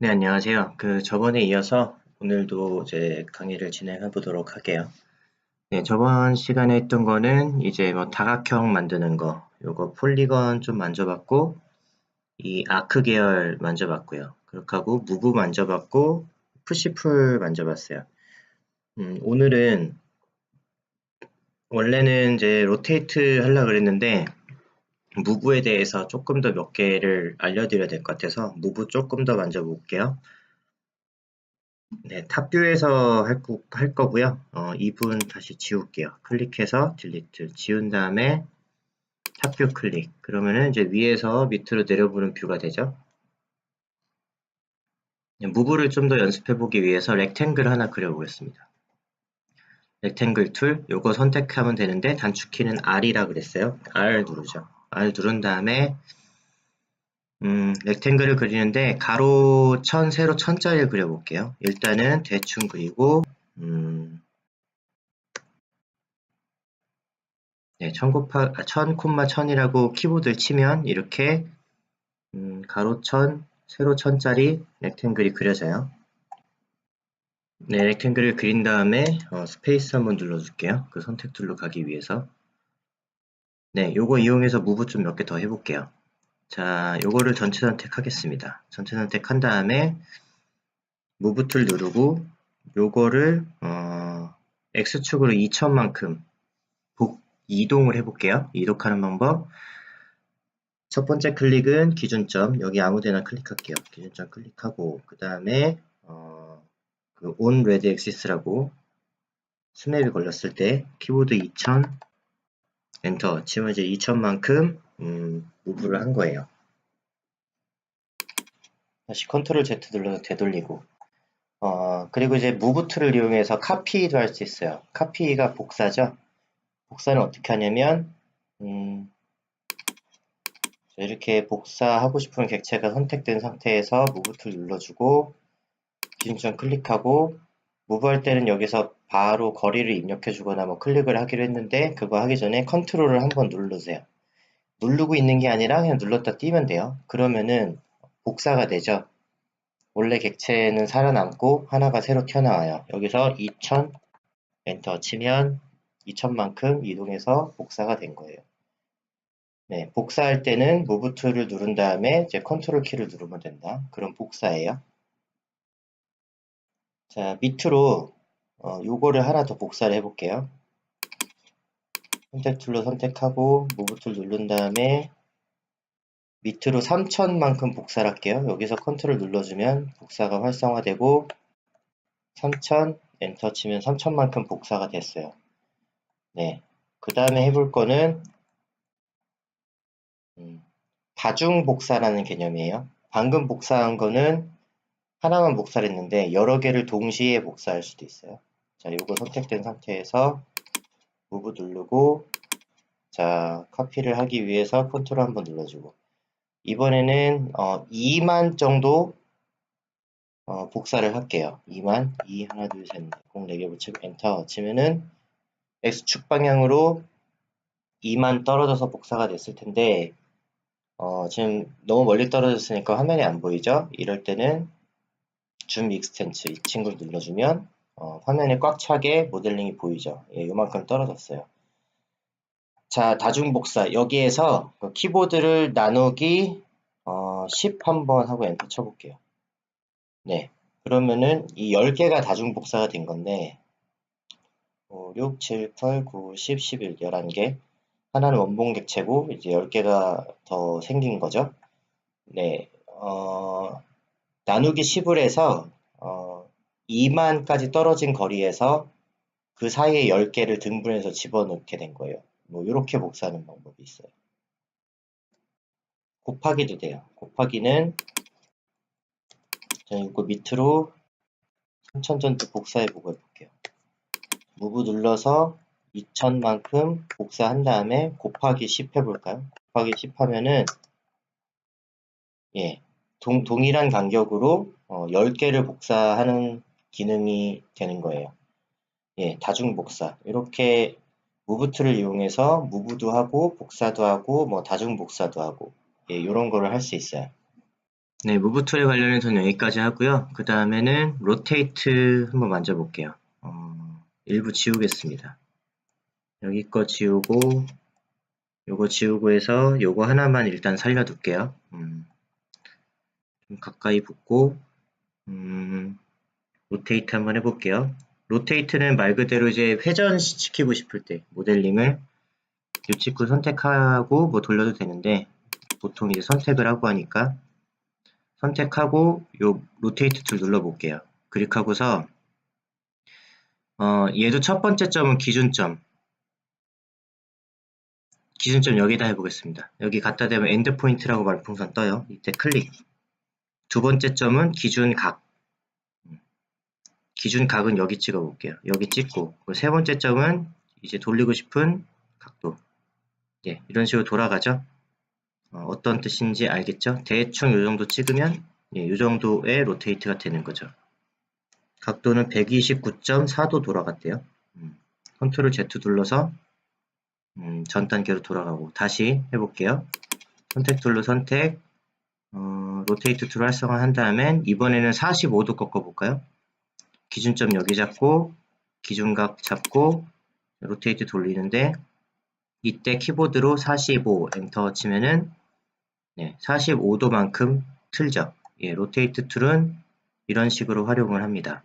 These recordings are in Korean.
네, 안녕하세요. 그 저번에 이어서 오늘도 이제 강의를 진행해 보도록 할게요. 네, 저번 시간에 했던 거는 이제 뭐 다각형 만드는 거, 요거 폴리건 좀 만져봤고, 이 아크 계열 만져봤고요. 그렇게 하고 무브 만져봤고, 푸시풀 만져봤어요. 음, 오늘은 원래는 이제 로테이트 하려고 그랬는데 무브에 대해서 조금 더 몇 개를 알려드려야 될 것 같아서 무브 조금 더 만져볼게요. 네, 탑뷰에서 할, 거, 할 거고요. 어, 이분 다시 지울게요. 클릭해서 딜리트 지운 다음에 탑뷰 클릭. 그러면은 이제 위에서 밑으로 내려보는 뷰가 되죠. 무브를 좀 더 연습해 보기 위해서 렉탱글 하나 그려보겠습니다. 렉탱글 툴, 요거 선택하면 되는데 단축키는 R이라 그랬어요. R 누르죠. R 누른 다음에 음, 렉탱글을 그리는데 가로 천, 세로 천짜리를 그려볼게요. 일단은 대충 그리고 음, 네, 아, 천 콤마 천이라고 키보드를 치면 이렇게 음, 가로 천, 세로 천짜리 렉탱글이 그려져요. 네, 렉탱글을 그린 다음에 어, 스페이스 한번 눌러줄게요. 그 선택 툴로 가기 위해서. 네, 요거 이용해서 무브 좀 몇 개 더 해볼게요. 자, 요거를 전체 선택하겠습니다. 전체 선택한 다음에 무브 툴 누르고 요거를 어, X축으로 2000만큼 복, 이동을 해볼게요. 이동하는 방법. 첫 번째 클릭은 기준점, 여기 아무데나 클릭할게요. 기준점 클릭하고 그 다음에 어, 그 on red axis라고 스냅이 걸렸을 때 키보드 2000 엔터 치면 이제 2000만큼 음, 무브를 한 거예요. 다시 컨트롤 Z 눌러서 되돌리고 어, 그리고 이제 무브 툴을 이용해서 카피도 할 수 있어요. 카피가 복사죠. 복사는 어떻게 하냐면 음, 이렇게 복사하고 싶은 객체가 선택된 상태에서 무브 툴 눌러주고 기준점 클릭하고 무브할 때는 여기서 바로 거리를 입력해 주거나 뭐 클릭을 하기로 했는데 그거 하기 전에 컨트롤을 한번 누르세요. 누르고 있는 게 아니라 그냥 눌렀다 띄면 돼요. 그러면은 복사가 되죠. 원래 객체는 살아남고 하나가 새로 튀어나와요. 여기서 2000 엔터 치면 2000만큼 이동해서 복사가 된 거예요. 네, 복사할 때는 무브 툴을 누른 다음에 이제 컨트롤 키를 누르면 된다. 그럼 복사예요. 자, 밑으로 어, 요거를 하나 더 복사를 해볼게요. 선택 툴로 선택하고 무브 툴 누른 다음에 밑으로 3000만큼 복사를 할게요. 여기서 컨트롤 눌러주면 복사가 활성화되고 3000 엔터 치면 3000만큼 복사가 됐어요. 네. 그 다음에 해볼 거는 음, 다중 복사라는 개념이에요. 방금 복사한 거는 하나만 복사를 했는데 여러 개를 동시에 복사할 수도 있어요. 자, 이거 선택된 상태에서 무브 누르고 자, 카피를 하기 위해서 컨트롤 한번 눌러주고 이번에는 어, 2만 정도 어, 복사를 할게요. 2만 2 하나 둘셋 04개 붙이고 엔터 치면은 X축 방향으로 2만 떨어져서 복사가 됐을 텐데 어, 지금 너무 멀리 떨어졌으니까 화면이 안 보이죠? 이럴 때는 줌 익스텐츠 이 친구를 눌러주면 어, 화면에 꽉 차게 모델링이 보이죠. 예, 요만큼 떨어졌어요. 자, 다중복사. 여기에서 그 키보드를 나누기 어, 10 한번 하고 엔터 쳐볼게요. 네. 그러면은 이 10개가 다중복사가 된 건데 5, 6, 7, 8, 9, 10, 11, 11개 하나는 원본 객체고 이제 10개가 더 생긴 거죠. 네. 어, 나누기 10을 해서 어, 2만까지 떨어진 거리에서 그 사이에 10개를 등분해서 집어넣게 된 거예요. 뭐 이렇게 복사하는 방법이 있어요. 곱하기도 돼요. 곱하기는 저는 이거 밑으로 3000전도 복사해 보고 해볼게요. 무브 눌러서 2000만큼 복사한 다음에 곱하기 10 해볼까요? 곱하기 10 하면은 예, 동, 동일한 간격으로 어, 10개를 복사하는 기능이 되는 거예요. 예, 다중 복사. 이렇게 무브 툴을 이용해서 무브도 하고 복사도 하고 뭐 다중 복사도 하고 예, 이런 거를 할 수 있어요. 네, 무브 툴에 관련해서는 여기까지 하고요. 그 다음에는 로테이트 한번 만져볼게요. 어, 일부 지우겠습니다. 여기 거 지우고 요거 지우고 해서 요거 하나만 일단 살려둘게요. 음, 좀 가까이 붙고 음, 로테이트 한번 해볼게요. 로테이트는 말 그대로 이제 회전시키고 싶을 때 모델링을 유치구 선택하고 뭐 돌려도 되는데 보통 이제 선택을 하고 하니까 선택하고 요 로테이트 툴 눌러볼게요. 클릭하고서 어, 얘도 첫 번째 점은 기준점 기준점 여기다 해보겠습니다. 여기 갖다 대면 엔드 포인트라고 말풍선 떠요. 이때 클릭 두 번째 점은 기준각 기준각은 여기 찍어 볼게요. 여기 찍고 세 번째 점은 이제 돌리고 싶은 각도 예, 이런 식으로 돌아가죠. 어, 떤 뜻인지 알겠죠? 대충 이 정도 찍으면 예, 이 정도의 로테이트가 되는 거죠. 각도는 129.4도 돌아갔대요. 음, 컨트롤 Z 눌러서 음, 전 단계로 돌아가고 다시 해볼게요. 선택 툴로 선택 어, 로테이트 툴 활성화한 다음엔 이번에는 45도 꺾어볼까요? 기준점 여기 잡고 기준각 잡고 로테이트 돌리는데 이때 키보드로 45 엔터 치면은 네, 45도만큼 틀죠. 예, 로테이트 툴은 이런 식으로 활용을 합니다.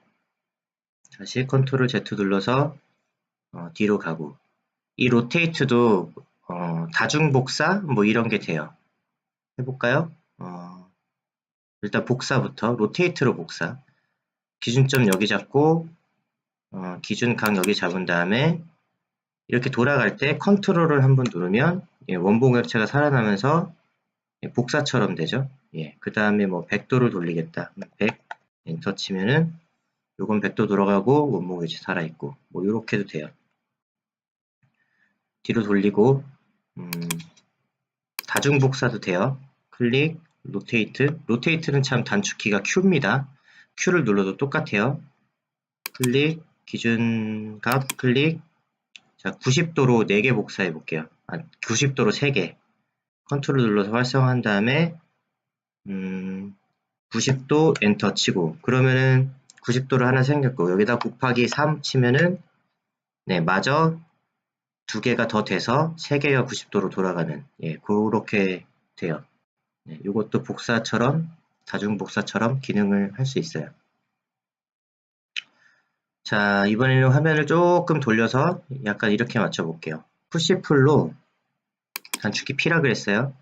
다시 컨트롤 Z 눌러서 어, 뒤로 가고 이 로테이트도 어, 다중 복사 뭐 이런 게 돼요. 해볼까요? 어, 일단 복사부터 로테이트로 복사 기준점 여기 잡고 어, 기준 각 여기 잡은 다음에 이렇게 돌아갈 때 컨트롤을 한번 누르면 예, 원본 객체가 살아나면서 예, 복사처럼 되죠. 예, 그 다음에 뭐 100도를 돌리겠다. 100 엔터 치면은 요건 100도 돌아가고 원본 객체 살아있고 뭐 이렇게도 돼요. 뒤로 돌리고 음, 다중 복사도 돼요. 클릭, 로테이트. 로테이트는 참 단축키가 Q입니다. Q를 눌러도 똑같아요. 클릭, 기준값 클릭, 자, 90도로 4개 복사해 볼게요. 아, 90도로 3개. 컨트롤 눌러서 활성화한 다음에 음, 90도 엔터 치고 그러면은 90도를 하나 생겼고 여기다 곱하기 3 치면은 네, 마저 두 개가 더 돼서 3개가 90도로 돌아가는 예, 그렇게 돼요. 네, 이것도 복사처럼 다중 복사처럼 기능을 할 수 있어요. 자, 이번에는 화면을 조금 돌려서 약간 이렇게 맞춰 볼게요. 푸시풀로 단축키 P라 그랬어요.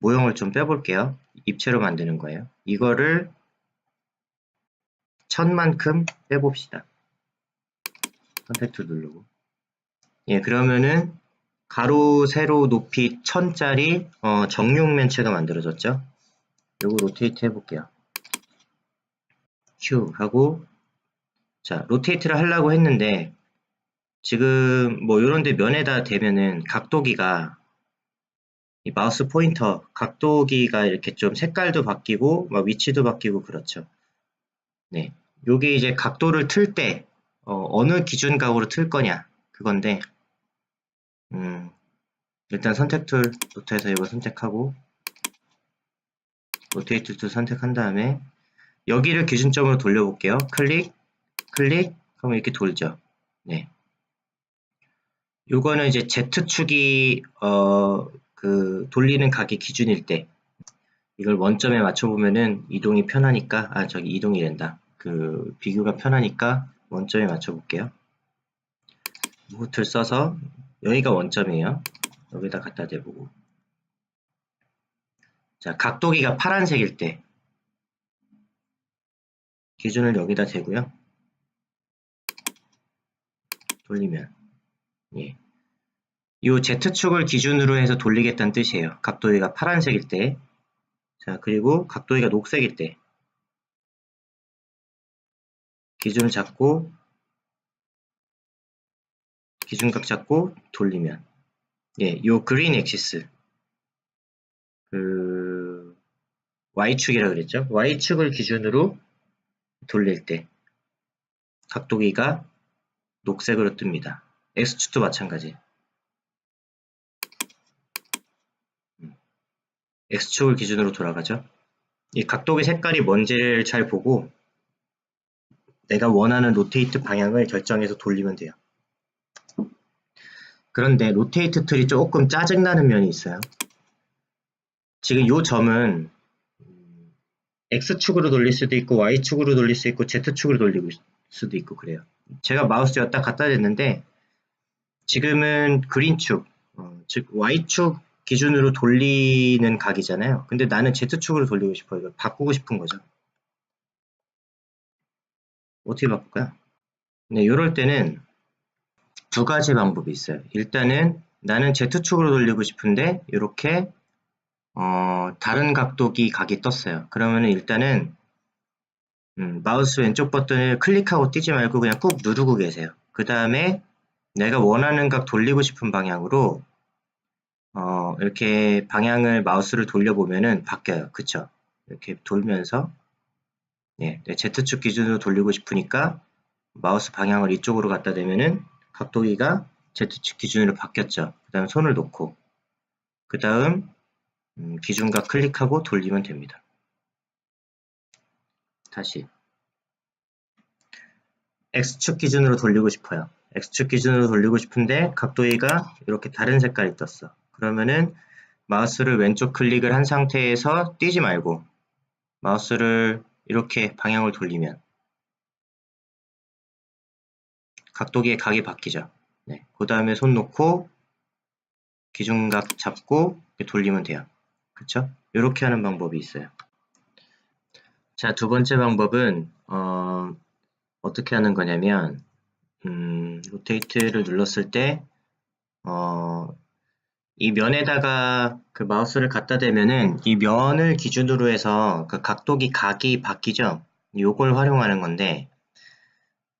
모형을 좀 빼볼게요. 입체로 만드는 거예요. 이거를 천만큼 빼봅시다. 선택트 누르고. 예, 그러면은 가로, 세로, 높이 천짜리 어, 정육 면체가 만들어졌죠. 요거 로테이트 해볼게요. Q 하고 자, 로테이트를 하려고 했는데 지금 뭐 이런데 면에다 대면은 각도기가 이 마우스 포인터 각도기가 이렇게 좀 색깔도 바뀌고 막 위치도 바뀌고 그렇죠. 네, 요게 이제 각도를 틀때 어, 느 기준 각으로 틀 거냐 그건데 음, 일단 선택 툴부터 해서 이거 선택하고 로테이트 툴 선택한 다음에 여기를 기준점으로 돌려볼게요. 클릭 클릭 하면 이렇게 돌죠. 네. 요거는 이제 Z축이 어, 그 돌리는 각이 기준일 때 이걸 원점에 맞춰 보면은 이동이 편하니까 아 저기 이동이 된다. 그 비교가 편하니까 원점에 맞춰 볼게요. 루트를 써서 여기가 원점이에요. 여기다 갖다 대보고 자 각도기가 파란색일 때 기준을 여기다 대고요. 돌리면 예. 이 Z축을 기준으로 해서 돌리겠다는 뜻이에요. 각도기가 파란색일 때 자, 그리고 각도기가 녹색일 때 기준을 잡고 기준각 잡고 돌리면 예, 요 그린 엑시스 그 Y축이라 그랬죠. Y축을 기준으로 돌릴 때 각도기가 녹색으로 뜹니다. X축도 마찬가지. 음. X축을 기준으로 돌아가죠. 이 각도의 색깔이 뭔지를 잘 보고 내가 원하는 로테이트 방향을 결정해서 돌리면 돼요. 그런데 로테이트 틀이 조금 짜증나는 면이 있어요. 지금 이 점은 음, X축으로 돌릴 수도 있고 Y축으로 돌릴 수 있고 Z축으로 돌릴 수도 있고 그래요. 제가 마우스 였다 갖다 댔는데 지금은 그린축, 어, 즉 Y축 기준으로 돌리는 각이잖아요. 근데 나는 Z축으로 돌리고 싶어요. 이걸 바꾸고 싶은 거죠. 어떻게 바꿀까요? 네, 이럴 때는 두 가지 방법이 있어요. 일단은 나는 Z축으로 돌리고 싶은데 이렇게 어, 다른 각도기 각이 떴어요. 그러면 일단은 음, 마우스 왼쪽 버튼을 클릭하고 뛰지 말고 그냥 꾹 누르고 계세요. 그 다음에 내가 원하는 각 돌리고 싶은 방향으로 어, 이렇게 방향을 마우스를 돌려보면은 바뀌어요. 그쵸? 이렇게 돌면서 예, 네, Z축 기준으로 돌리고 싶으니까 마우스 방향을 이쪽으로 갖다 대면은 각도기가 Z축 기준으로 바뀌었죠. 그 다음 손을 놓고 그 다음 음, 기준각 클릭하고 돌리면 됩니다. 다시 X축 기준으로 돌리고 싶어요. X축 기준으로 돌리고 싶은데 각도기가 이렇게 다른 색깔이 떴어. 그러면은 마우스를 왼쪽 클릭을 한 상태에서 뛰지 말고 마우스를 이렇게 방향을 돌리면 각도기의 각이 바뀌죠. 네, 그 다음에 손 놓고 기준각 잡고 돌리면 돼요. 그쵸? 이렇게 하는 방법이 있어요. 자, 두 번째 방법은 어, 어떻게 하는 거냐면 음, 로테이트를 눌렀을 때 어, 이 면에다가 그 마우스를 갖다 대면은 이 면을 기준으로 해서 그 각도기 각이 바뀌죠. 요걸 활용하는 건데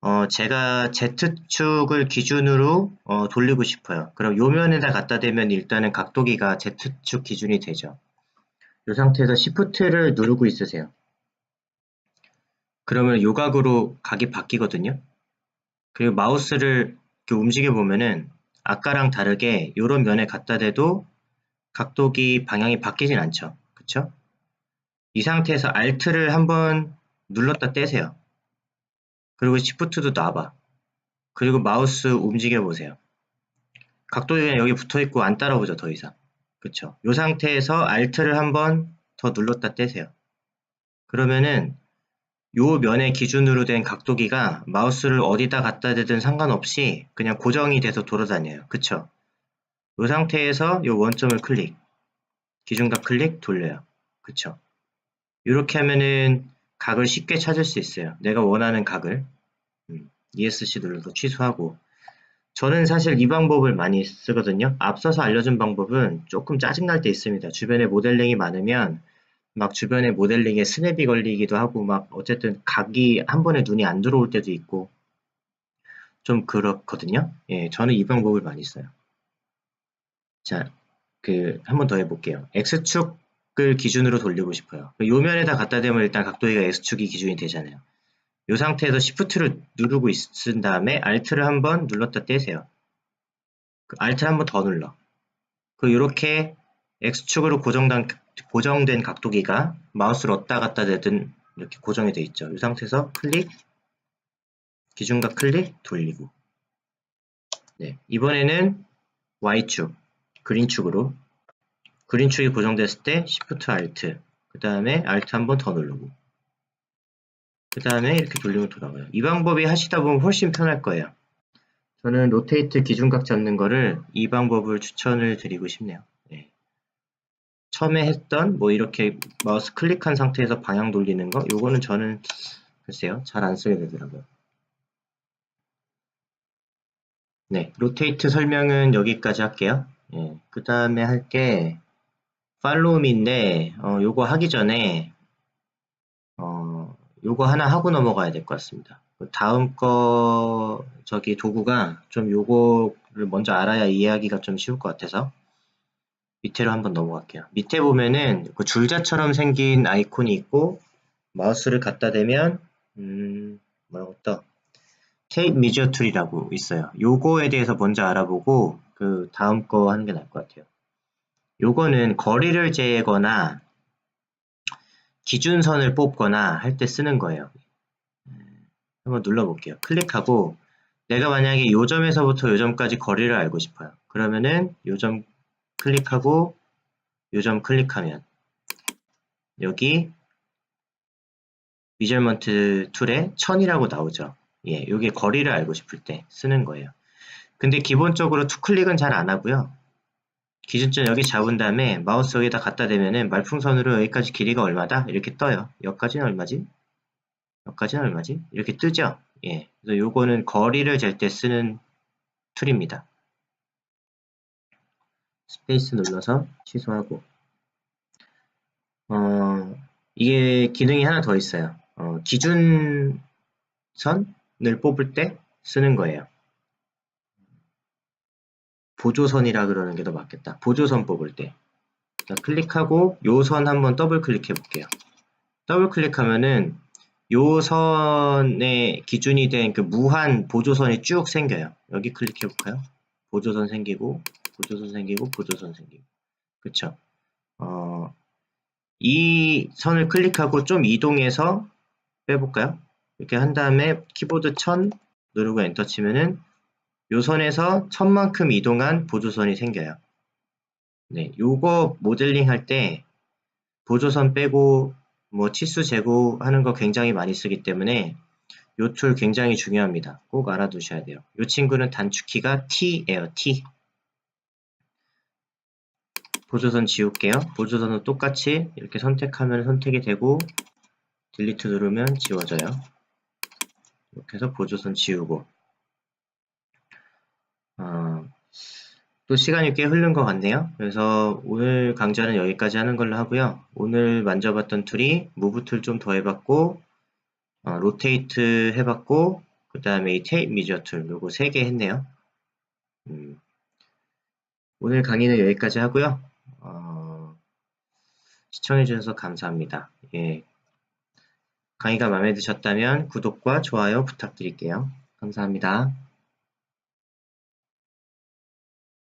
어, 제가 Z축을 기준으로 어, 돌리고 싶어요. 그럼 요 면에다 갖다 대면 일단은 각도기가 Z축 기준이 되죠. 이 상태에서 Shift를 누르고 있으세요. 그러면 요 각으로 각이 바뀌거든요. 그리고 마우스를 움직여 보면은 아까랑 다르게 이런 면에 갖다 대도 각도기 방향이 바뀌진 않죠. 그쵸? 이 상태에서 Alt를 한번 눌렀다 떼세요. 그리고 Shift도 놔봐. 그리고 마우스 움직여 보세요. 각도기가 여기 붙어 있고 안 따라오죠, 더 이상. 그쵸? 이 상태에서 Alt를 한번 더 눌렀다 떼세요. 그러면은 요 면의 기준으로 된 각도기가 마우스를 어디다 갖다 대든 상관없이 그냥 고정이 돼서 돌아다녀요. 그쵸? 이 상태에서 요 원점을 클릭, 기준각 클릭 돌려요. 그쵸? 이렇게 하면은 각을 쉽게 찾을 수 있어요. 내가 원하는 각을 음, ESC 눌러서 취소하고 저는 사실 이 방법을 많이 쓰거든요. 앞서서 알려준 방법은 조금 짜증날 때 있습니다. 주변에 모델링이 많으면 막 주변에 모델링에 스냅이 걸리기도 하고 막 어쨌든 각이 한 번에 눈이 안 들어올 때도 있고 좀 그렇거든요. 예, 저는 이 방법을 많이 써요. 자, 그 한 번 더 해볼게요. X축 을 기준으로 돌리고 싶어요. 요 면에다 갖다 대면 일단 각도기가 X축이 기준이 되잖아요. 이 상태에서 Shift를 누르고 있은 다음에 Alt를 한번 눌렀다 떼세요. 그 Alt를 한번 더 눌러. 그 이렇게 X축으로 고정된 고정된 각도기가 마우스를 얻다 갔다 대든 이렇게 고정이 되어 있죠. 이 상태에서 클릭, 기준각 클릭, 돌리고 네, 이번에는 Y축, 그린축으로 그린축이 고정됐을 때 Shift Alt 그 다음에 Alt 한 번 더 누르고 그 다음에 이렇게 돌리면 돌아가요. 이 방법이 하시다 보면 훨씬 편할 거예요. 저는 로테이트 기준각 잡는 거를 이 방법을 추천을 드리고 싶네요. 처음에 했던 뭐 이렇게 마우스 클릭한 상태에서 방향 돌리는 거 요거는 저는 글쎄요 잘 안 쓰게 되더라고요 네 로테이트 설명은 여기까지 할게요 예, 그 다음에 할게 팔로우미인데 어, 요거 하기 전에 어, 요거 하나 하고 넘어가야 될 것 같습니다 그 다음 거 저기 도구가 좀 요거를 먼저 알아야 이해하기가 좀 쉬울 것 같아서 밑으로 한번 넘어갈게요. 밑에 보면은 그 줄자처럼 생긴 아이콘이 있고 마우스를 갖다 대면 음, 뭐라고 또 테이프 미저 툴이라고 있어요. 요거에 대해서 먼저 알아보고 그 다음 거 하는 게 나을 것 같아요. 요거는 거리를 재거나 기준선을 뽑거나 할 때 쓰는 거예요. 한번 눌러볼게요. 클릭하고 내가 만약에 요 점에서부터 요 점까지 거리를 알고 싶어요. 그러면은 요 점 클릭하고 요 점 클릭하면 여기 미저먼트 툴에 1000이라고 나오죠. 예, 요게 거리를 알고 싶을 때 쓰는 거예요. 근데 기본적으로 투클릭은 잘 안 하고요. 기준점 여기 잡은 다음에 마우스 여기다 갖다 대면은 말풍선으로 여기까지 길이가 얼마다? 이렇게 떠요. 여기까지는 얼마지? 여기까지는 얼마지? 이렇게 뜨죠? 예. 그래서 요거는 거리를 잴 때 쓰는 툴입니다. 스페이스 눌러서 취소하고 어, 이게 기능이 하나 더 있어요. 어, 기준선을 뽑을 때 쓰는 거예요. 보조선이라 그러는 게 더 맞겠다. 보조선 뽑을 때. 자, 클릭하고 요 선 한번 더블 클릭해 볼게요. 더블 클릭하면은 요 선의 기준이 된 그 무한 보조선이 쭉 생겨요. 여기 클릭해 볼까요? 보조선 생기고, 보조선 생기고, 보조선 생기고. 그쵸? 어, 이 선을 클릭하고 좀 이동해서 빼볼까요? 이렇게 한 다음에 키보드 1000 누르고 엔터 치면은 요 선에서 1000만큼 이동한 보조선이 생겨요. 네, 요거 모델링 할 때 보조선 빼고 뭐 치수 제고하는 거 굉장히 많이 쓰기 때문에 요 툴 굉장히 중요합니다. 꼭 알아두셔야 돼요. 요 친구는 단축키가 T예요, T. 보조선 지울게요. 보조선은 똑같이 이렇게 선택하면 선택이 되고 딜리트 누르면 지워져요. 이렇게 해서 보조선 지우고 어, 또 시간이 꽤 흐른 것 같네요. 그래서 오늘 강좌는 여기까지 하는 걸로 하고요. 오늘 만져봤던 툴이 무브 툴 좀 더 해봤고 어, 로테이트 해봤고 그 다음에 이 테이프 미저 툴 요거 3개 했네요. 음, 오늘 강의는 여기까지 하고요. 어, 시청해주셔서 감사합니다. 예. 강의가 마음에 드셨다면 구독과 좋아요 부탁드릴게요. 감사합니다.